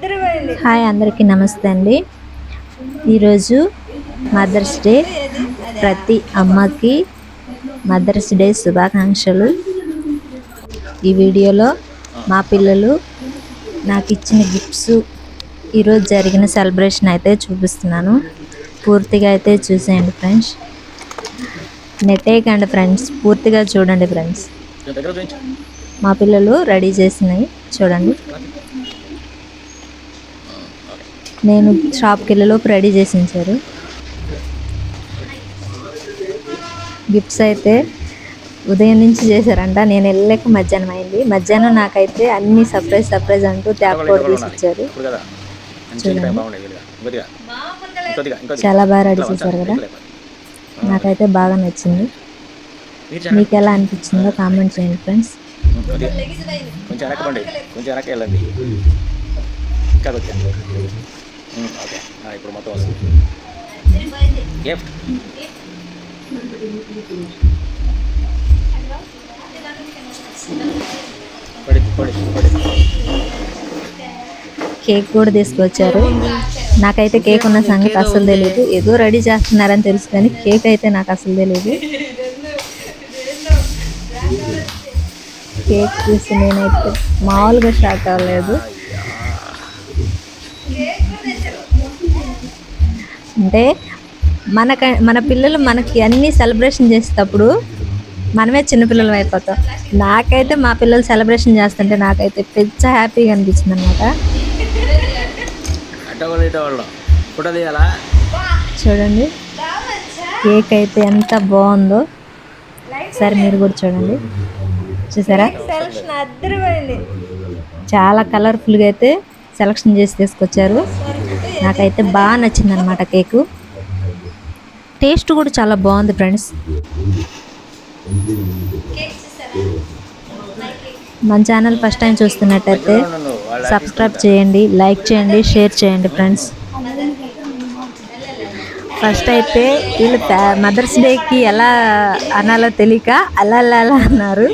Hi అందరికీ నమస్తే అండి. ఈరోజు మదర్స్ డే. ప్రతి అమ్మకి మదర్స్ డే శుభాకాంక్షలు. ఈ వీడియోలో మా పిల్లలు నాకు ఇచ్చిన గిఫ్ట్స్ ఈరోజు జరిగిన సెలబ్రేషన్ అయితే చూపిస్తున్నాను. పూర్తిగా అయితే చూసేయండి ఫ్రెండ్స్ నెట్టేయకండి ఫ్రెండ్స్ పూర్తిగా చూడండి ఫ్రెండ్స్ మా పిల్లలు రెడీ చేసినవి చూడండి. నేను షాప్కి వెళ్ళేలోపు రెడీ చేసి ఉంచారు గిఫ్ట్స్ అయితే ఉదయం నుంచి చేశారంట. నేను వెళ్ళలేక మధ్యాహ్నం అయింది. మధ్యాహ్నం నాకైతే అన్ని సర్ప్రైజ్ సర్ప్రైజ్ అంటూ ట్యాప్ కోడ్ తీసి ఇచ్చారు. చాలా బాగా రెడీ చేశారు కదా? నాకైతే బాగా నచ్చింది. మీకు ఎలా అనిపించిందో కామెంట్ చేయండి ఫ్రెండ్స్ కొంచెం వెనక్కండి కొంచెం వెనక్కి వెళ్ళండి. ఇంకా ఓకే. ఇప్పుడు మొత్తం వస్తుంది. గిఫ్ట్ కేక్ కూడా తీసుకొచ్చారు. నాకైతే కేక్ ఉన్న సంగతి అసలు తెలియదు ఏదో రెడీ చేస్తున్నారని తెలుసు కానీ కేక్ అయితే నాకు అసలు తెలియదు కేక్ చూసి నేనైతే మామూలుగా షాక్ అవ్వలేదు. అంటే మనక మన పిల్లలు మనకి అన్ని సెలబ్రేషన్ చేసేటప్పుడు మనమే చిన్నపిల్లలు అయిపోతాం. నాకైతే మా పిల్లలు సెలబ్రేషన్ చేస్తుంటే నాకైతే పెద్ద హ్యాపీగా అనిపించింది అనమాట చూడండి. కేక్ అయితే ఎంత బాగుందో. సరే మీరు కూడా చూడండి. చూసారా? చాలా కలర్ఫుల్గా అయితే సెలక్షన్ చేసి తీసుకొచ్చారు. నాకైతే బాగా నచ్చింది అనమాట కేకు. టేస్ట్ కూడా చాలా బాగుంది ఫ్రెండ్స్. మన ఛానల్ ఫస్ట్ టైం చూస్తున్నట్టయితే సబ్స్క్రైబ్ చేయండి లైక్ చేయండి షేర్ చేయండి ఫ్రెండ్స్. ఫస్ట్ అయితే వీళ్ళు మదర్స్ డేకి ఎలా అనాలో తెలియక అలా అలా అలా అన్నారు.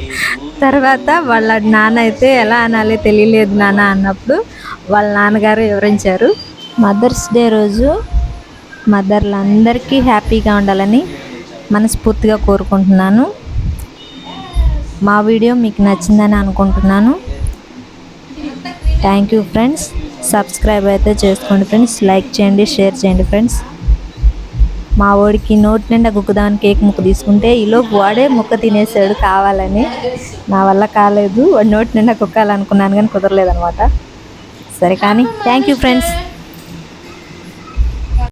తర్వాత వాళ్ళ నాన్న అయితే ఎలా అనాలో తెలియలేదు నాన్న అన్నప్పుడు వాళ్ళ నాన్నగారు వివరించారు. మదర్స్ డే రోజు మదర్లందరికీ హ్యాపీగా ఉండాలని మనస్ఫూర్తిగా కోరుకుంటున్నాను. మా వీడియో మీకు నచ్చిందని అనుకుంటున్నాను. థ్యాంక్ యూ ఫ్రెండ్స్ సబ్స్క్రైబ్ అయితే చేసుకోండి ఫ్రెండ్స్ లైక్ చేయండి షేర్ చేయండి ఫ్రెండ్స్ మా వాడికి నోటి నిండా గుక్కుదామని కేక్ ముక్క తీసుకుంటే ఈలోపు వాడే ముక్క తినేసాడు కావాలని. నా వల్ల కాలేదు. వాడు నోటి నిండా కుక్కాలనుకున్నాను కానీ కుదరలేదనమాట సరే కానీ థ్యాంక్ యూ ఫ్రెండ్స్